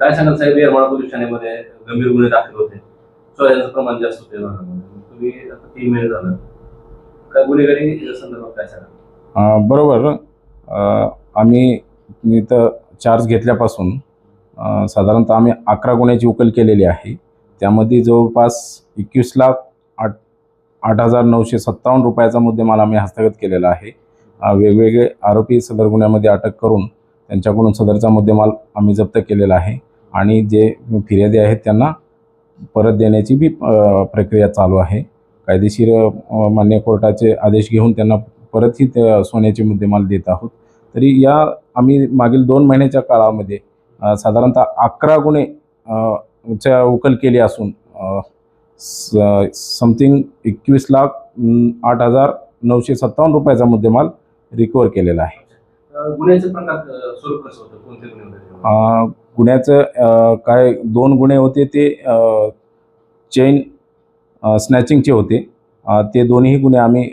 काय सांगाल साहेब येरमाळा पोलीस ठाण्यामध्ये गंभीर गुन्हे दाखल होते. चोऱ्यांचं प्रमाण जास्त होते तुम्ही आता तीन महिने झालं. काय गुन्हेगारी संदर्भात काय सांगाल? बरोबर. आम्ही इथं चार्ज घेतल्यापासून साधारणतः आम्ही अकरा गुन्ह्याची उकल केलेली आहे. त्यामध्ये जवळपास एकवीस लाख आठ आठ हजार नऊशे सत्तावन्न रुपयाचा मुद्देमाल आम्ही हस्तगत केलेला आहे. वेगवेगळे आरोपी सदर गुन्ह्यामध्ये अटक करून त्यांच्याकडून सदरचा मुद्देमाल आम्ही जप्त केलेला आहे. आणि जे फिर्यादी आहेत त्यांना परत देण्याची बी प्रक्रिया चालू आहे. कायदेशीर मान्य कोर्टाचे आदेश घेऊन त्यांना परतही त्या सोन्याचे मुद्देमाल देत आहोत. तरी या आम्ही मागील दोन महिन्याच्या काळामध्ये साधारणतः अकरा गुन्हे च्या उकल केली असून समथिंग एकवीस लाख आठ हजार नऊशे सत्तावन्न रुपयाचा मुद्देमाल रिकवर केलेला आहे. गुन्ह्याचं प्रकार स्वरूप कसं होतं? कोणते गुन्हे गुन्ह्याचं काय दोन गुन्हे होते ते चेन स्नॅचिंगचे होते. ते दोन्ही गुन्हे आम्ही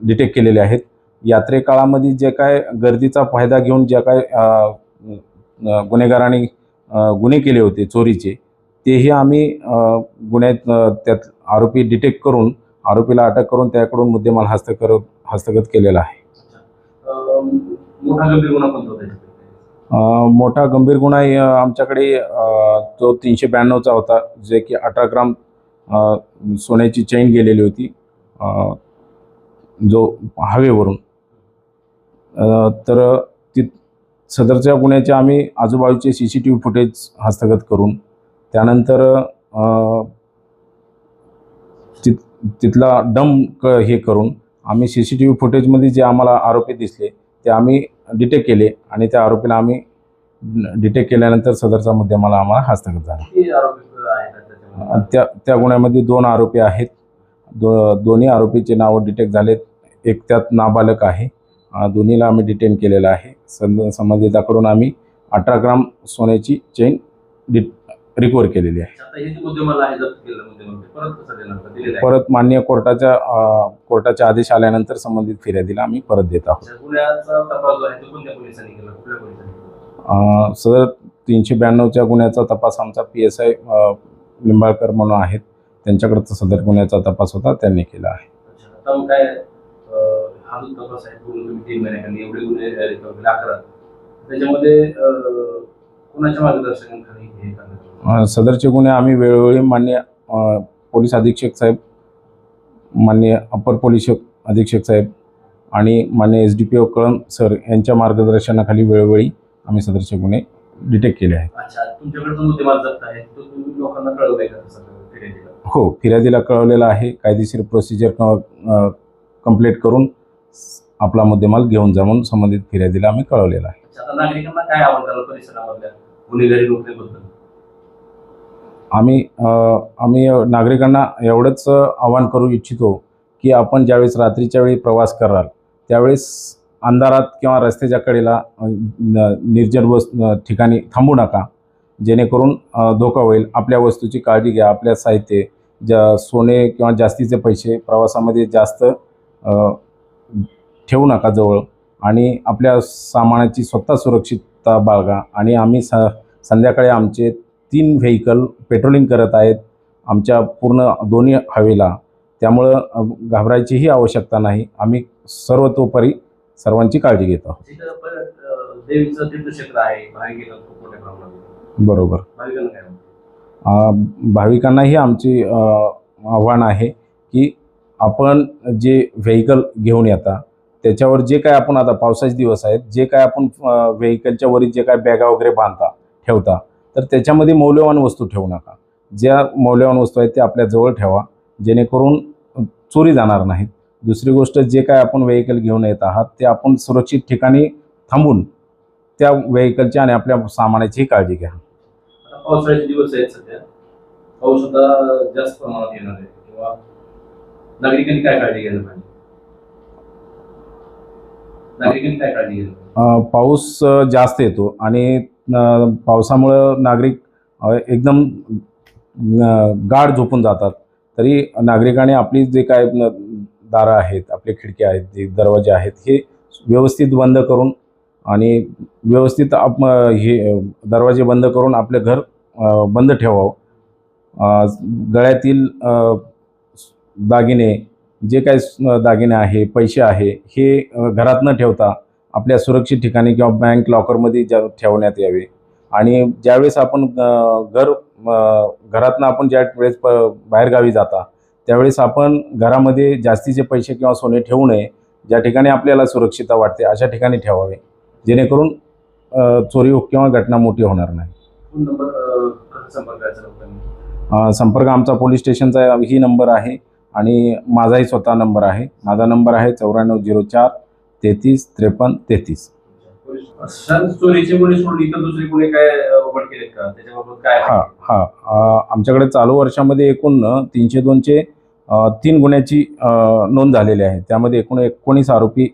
डिटेक्ट केलेले आहेत. यात्रेकाळामध्ये जे काय गर्दीचा फायदा घेऊन ज्या काय गुन्हेगारांनी गुन्हे केले होते चोरीचे तेही आम्ही गुन्ह्यात त्यात आरोपी डिटेक्ट करून आरोपीला अटक करून त्याकडून मुद्देमाल हस्तकर हस्तगत केलेला आहे. मोठा गंभीर गुन्हा कोणता मोठा गंभीर गुन्हा आमच्याकडे तो तीनशे ब्याण्णवचा होता जे की अठरा ग्राम सोन्याची चेन गेलेली होती जो हवेवरून. तर ती सदरच्या गुन्ह्याचे आम्ही आजूबाजूचे C C T V footage हस्तगत करून त्यानंतर तित तिथला डम क हे करून आम्ही सी सी टी व्ही फुटेजमध्ये जे आम्हाला आरोपी दिसले ते आम्ही डिटेक्ट केले आणि त्या आरोपीला आम्ही डिटेक्ट केल्यानंतर सदरचा मुद्देमाल आम्हाला हस्तगत झाला. त्या त्या गुन्ह्यामध्ये दोन आरोपी आहेत. दो दोन्ही आरोपीचे नावं डिटेक्ट झालेत. एक त्यात नाबालक आहे. दोन्हीला आम्ही डिटेन केलेलं आहे. संबंधिताकडून आम्ही अठरा ग्राम सोन्याची चेन डि रिकवर केलेली आहे. परत मान्य कोर्टाच्या अं, कोर्टाचे आदेश आल्यानंतर संबंधित फिर्यादीला आम्ही परत देत आहोत. सदर तीनशे ब्याण्णवच्या गुन्ह्याचा तपास आमचा पी एस आय लिंबाळकर म्हणून आहेत. त्यांच्याकडचा सदर गुन्ह्याचा तपास होता त्यांनी केला आहे. हा त्याच्यामध्ये कोणाच्या मार्गदर्शनाखाली सदरचे गुन्हे आम्ही वेळोवेळी मान्य पोलीस अधीक्षक साहेब मान्य अप्पर पोलीस अधीक्षक साहेब आणि मान्य S D P O Kalam sir यांच्या मार्गदर्शनाखाली वेळोवेळी आम्ही सदरचे गुन्हे डिटेक्ट केले आहेत. हो फिर्यादीला कळवलेलं आहे. कायदेशीर प्रोसिजर कंप्लीट करून आपला मुद्देमाल घेऊन जाऊन संबंधित फिर्यादीला आम्ही कळवलेला आहे. नागरिकांना काय कराल परिसरामधल्या गुन्हेगारी रोखण्याबद्दल आम्ही आम्ही नागरिकांना एवढंच आवाहन करू इच्छितो की आपण ज्यावेळेस रात्रीच्या वेळी प्रवास कराल त्यावेळेस अंधारात किंवा रस्त्याच्या कडेला निर्जन वस् ठिकाणी थांबू नका. जेणेकरून धोका होईल. आपल्या वस्तूची काळजी घ्या आपल्या साहित्य ज्या सोने किंवा जास्तीचे पैसे प्रवासामध्ये जास्त ठेवू नका जवळ. आणि आपल्या सामानाची स्वतः सुरक्षितता बाळगा. आणि आम्ही स संध्याकाळी आमचे तीन व्हेकल पेट्रोलिंग करत आहेत आमच्या पूर्ण दोन्ही हवेला. त्यामुळं घाबरायचीही आवश्यकता नाही. आम्ही सर्वतोपरी सर्वांची काळजी घेत आहोत. बरोबर. भाविकांनाही आमची आव्हान आहे की आपण जे व्हेकल घेऊन येता त्याच्यावर जे काय आपण आता पावसाचे दिवस आहेत जे काय आपण व्हेकलच्या वरील जे काय बॅगा वगैरे बांधता ठेवता तर त्याच्यामध्ये मौल्यवान वस्तू ठेवू नका. ज्या मौल्यवान वस्तू आहेत त्या आपल्या जवळ ठेवा जेणेकरून चोरी जाणार नाहीत. दुसरी गोष्ट जे काय आपण व्हेकल घेऊन येत आहात ते आपण सुरक्षित ठिकाणी थांबून त्या व्हेकलची आणि आपल्या सामानाचीही काळजी घ्या. पावसाळ्याचे दिवस आहेत सध्या. पाऊस आता जास्त प्रमाणात येणार आहे. किंवा नागरिकांनी काय काळजी घ्यायला पाहिजे? नागरिकांनी काय काळजी घ्यायला पाऊस जास्त येतो आणि पावसामुळं नागरिक एकदम गाढ झोपून जातात. तरी नागरिकाने आपली जे काय दारं आहेत आपले खिडक्या आहेत जे दरवाजे आहेत हे व्यवस्थित बंद करून आणि व्यवस्थित आप हे दरवाजे बंद करून आपले घर बंद ठेवावं. गळ्यातील दागिने जे काही दागिने आहे पैसे आहे हे घरात न ठेवता आपल्या सुरक्षित ठिकाणी किंवा बँक लॉकरमध्ये ज्या ठेवण्यात यावे. आणि ज्यावेळेस आपण घर घरातनं आपण ज्या वेळेस प बाहेरगावी जाता त्यावेळेस आपण घरामध्ये जास्तीचे पैसे किंवा सोने ठेवू नये ज्या ठिकाणी आपल्याला सुरक्षितता वाटते अशा ठिकाणी ठेवावे. जेणेकरून चोरी किंवा घटना मोठी होणार नाही. संपर्क आमचा पोलीस स्टेशनचा ही नंबर आहे आणि माझाही स्वतः नंबर आहे. माझा नंबर आहे चौऱ्याण्णव झिरो चार तेहतीस त्रेपन्न तेहतीस. शांत चोरीचे गुन्हे सोडून इतर दुसरे गुन्हे काय अ, उघड केलेत का? त्याच्याबाबत काय हा हा. अ, आमच्याकडे चालू वर्षामध्ये एकूण तीनशे दोनचे अ, तीन गुन्ह्याची नोंद झालेली आहे. त्यामध्ये एकूण एकोणीस आरोपी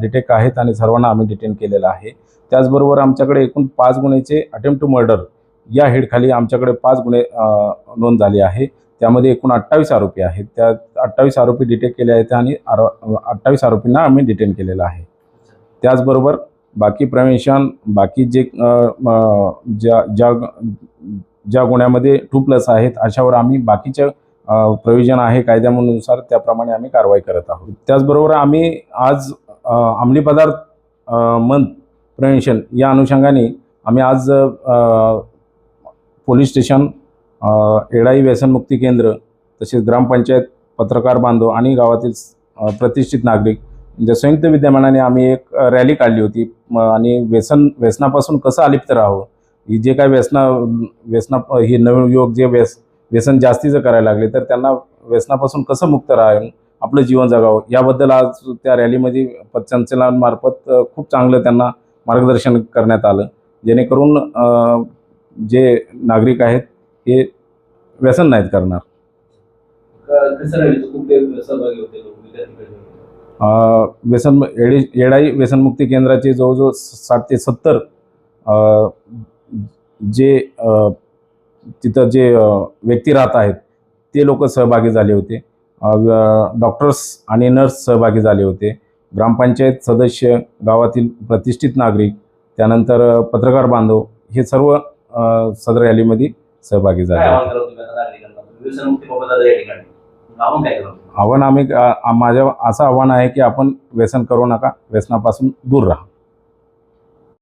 डिटेक्ट आहेत आणि सर्वांना आम्ही डिटेन केलेलं आहे. त्याचबरोबर आमच्याकडे एकूण पाच गुन्ह्याचे अटेम्प्ट टू मर्डर या हेडखाली आमच्याकडे पाच गुन्हे नोंद झाले आहे. त्यामध्ये एकूण अठ्ठावीस आरोपी आहेत. त्या अठ्ठावीस आरोपी डिटेक्ट केले आहेत आणि अठ्ठावीस आरोपींना आम्ही डिटेन केलेलं आहे. त्याचबरोबर बाकी प्रवेशन बाकी जे ज्या ज्या ज्या गुन्ह्यामध्ये टू प्लस आहेत अशावर आम्ही बाकीच्या प्रयोजन आहे कायद्यानुसार त्याप्रमाणे आम्ही कारवाई करत आहोत. त्याचबरोबर आम्ही आज अंमली पदार्थ मंथ प्रवेशन या अनुषंगाने आम्ही आज पोलीस स्टेशन एडाई व्यसनमुक्ती केंद्र तसेच ग्रामपंचायत पत्रकार बांधव आणि गावातील प्रतिष्ठित नागरिक म्हणजे संयुक्त विद्यमानाने आम्ही एक रॅली काढली होती. म, आणि व्यसन व्यसनापासून कसं अलिप्त राहावं? ही जे काय व्यसना व्यसना हे नवीन युवक जे व्यस व्यसन जास्तीचं करायला लागले तर त्यांना व्यसनापासून कसं मुक्त राहावं? आपलं जीवन जगावं? याबद्दल आज त्या रॅलीमध्ये पतसंचलनामार्फत खूप चांगलं त्यांना मार्गदर्शन करण्यात आलं. जेणेकरून जे नागरिक आहेत हे व्यसन नाहीत करणार. व्यसन एडी येडाई व्यसनमुक्ती केंद्राचे जवळजवळ साठ ते सत्तर जे तिथं जे व्यक्ती राहत आहेत ते लोक सहभागी झाले होते. डॉक्टर्स आणि नर्स सहभागी झाले होते. ग्रामपंचायत सदस्य गावातील प्रतिष्ठित नागरिक त्यानंतर पत्रकार बांधव हे सर्व सदर रॅलीमध्ये सहभागी झाले. आवाहन आम्ही माझ्या असं आव्हान आहे की आपण व्यसन करू नका व्यसनापासून दूर राहा.